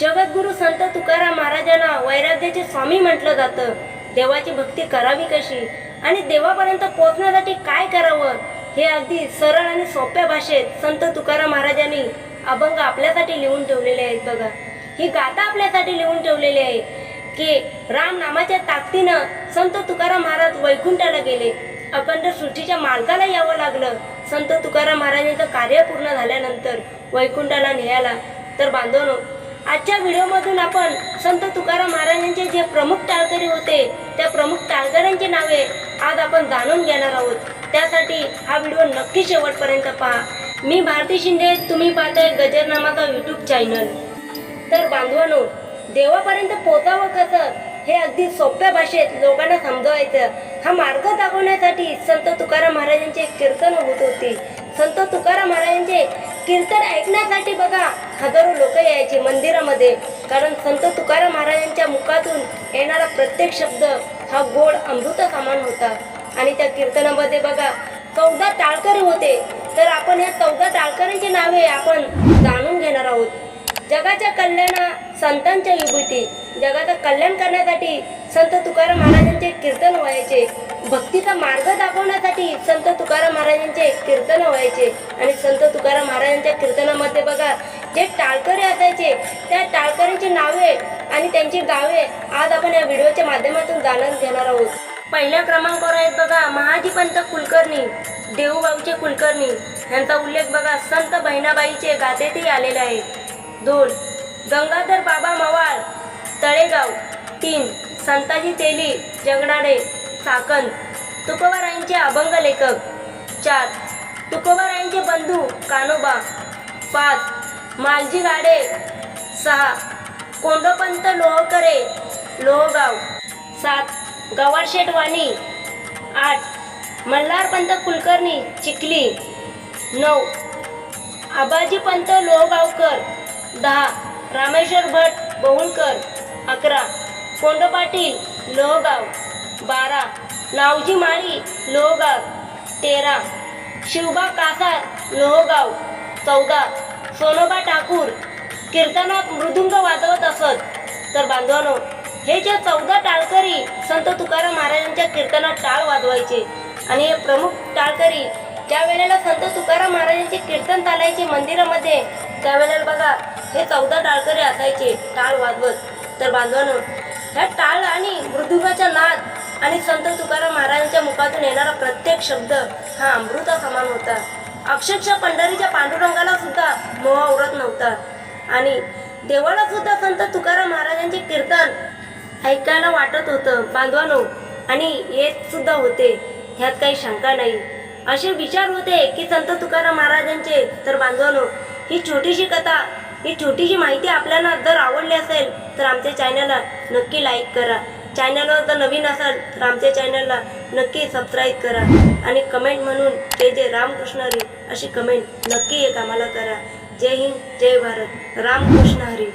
जगद्गुरु संत तुकाराम महाराजांना वैराग्याचे स्वामी म्हटलं जातं. देवाची भक्ती करावी कशी? आणि देवापर्यंत पोहोचण्यासाठी काय करावं? हे अगदी सरळ आणि सोप्या भाषेत संत तुकाराम महाराजांनी अभंग आपल्यासाठी लिहून ठेवलेले आहेत बघा. ही गाथा आपल्यासाठी लिहून ठेवलेली आहे की राम नामाच्या ताकदीनं संत तुकाराम महाराज वैकुंठाला गेले. अखंड सृष्टीच्या मालकाला यावं लागलं. संत तुकाराम महाराजांचं कार्य पूर्ण झाल्यानंतर वैकुंठाला न्यायला. तर बांधवनो आजच्या व्हिडिओमधून आपण संत तुकाराम महाराजांचे जे प्रमुख टाळकरी होते त्या प्रमुख टाळकऱ्यांची नावे आज आपण जाणून घेणार आहोत. त्यासाठी हा व्हिडिओ नक्की शेवटपर्यंत पहा. मी भारती शिंदे तुम्ही पाहताय गजर नामाचा यूट्यूब चॅनल तर बांधवानो देवापर्यंत पोचावं कसं? हे अगदी सोप्या भाषेत लोकांना समजवायचं. हा मार्ग दाखवण्यासाठी संत तुकाराम महाराजांचे कीर्तन होत होते. संत तुकाराम महाराजांचे कीर्तन ऐकण्यासाठी बघा हजारो लोक यायचे मंदिरामध्ये. कारण संत तुकाराम महाराजांच्या मुखातून येणारा प्रत्येक शब्द हा गोड अमृत समान होता. आणि त्या कीर्तनामध्ये बघा चौदा टाळकरी होते. तर आपण या चौदा टाळकऱ्यांची नावे आपण जाणून घेणार आहोत. जगाच्या कल्याणा संतांच्या विभूती. जगाचं कल्याण करण्यासाठी संत तुकाराम महाराजांचे कीर्तन व्हायचे. भक्तीचा मार्ग दाखवण्यासाठी संत तुकाराम महाराजांचे कीर्तन व्हायचे. आणि संत तुकाराम महाराजांच्या कीर्तनामध्ये बघा जे टाळकरी असायचे त्या टाळकऱ्यांची नावे आणि त्यांची गावे आज आपण या व्हिडिओच्या माध्यमातून जाणून घेणार आहोत. पहिल्या क्रमांकावर आहेत बघा महाजी पंत कुलकर्णी देऊबाऊचे कुलकर्णी. यांचा उल्लेख बघा संत बहिणाबाईचे गाथेतही आलेले आहे दोन गंगाधर बाबा मवाळ तळेगाव तीन संताजी तेली जगणाडे चाकण तुकोबारायांचे अभंग लेखक चार तुकोबारायांचे बंधू कानोबा पाच मालजी गाडे सहा कोंडोपंत लोहकरे लोहगाव सात गवारशेठ वाणी आठ मल्हारपंत कुलकर्णी चिखली नऊ आबाजीपंत लोहगावकर दहा रामेश्वर भट बहुळकर अकरा. कोंड पाटील लोहगाव. बारा. नावजी माळी लोहगाव. तेरा. शिवबा कासार लोहगाव. चौदा. सोनोबा ठाकूर कीर्तनात मृदुंग वाजवत असत. तर बांधवानो हे जे चौदा टाळकरी संत तुकाराम महाराजांच्या कीर्तनात टाळ वाजवायचे आणि हे प्रमुख टाळकरी ज्या वेळेला संत तुकाराम महाराजांचे कीर्तन चालायचे मंदिरामध्ये त्यावेळेला बघा हे चौदा टाळकरी असायचे टाळ वाजवत. तर बांधवानो ह्या टाळ आणि मृदुगाचा नाद आणि संत तुकाराम महाराजांच्या मुखातून येणारा प्रत्येक शब्द हा अमृता समान होता. अक्षरशः पंढरीच्या पांडुरंगाला सुद्धा मोहा उरत नव्हता. आणि देवाला सुद्धा संत तुकाराम महाराजांचे कीर्तन ऐकायला वाटत होतं. बांधवानो आणि येत सुद्धा होते. ह्यात काही शंका नाही. असे विचार होते की संत तुकाराम महाराजांचे तर बांधवानो ही छोटीशी कथा ही छोटीशी माहिती आपल्याला जर आवडली असेल तर आमच्या चॅनलला नक्की लाईक करा. चॅनलवर जर नवीन असाल तर आमच्या चॅनलला नक्की सबस्क्राईब करा. आणि कमेंट म्हणून ते जे रामकृष्ण हरी अशी कमेंट नक्की एक आम्हाला करा. जय हिंद जय भारत. रामकृष्ण हरी.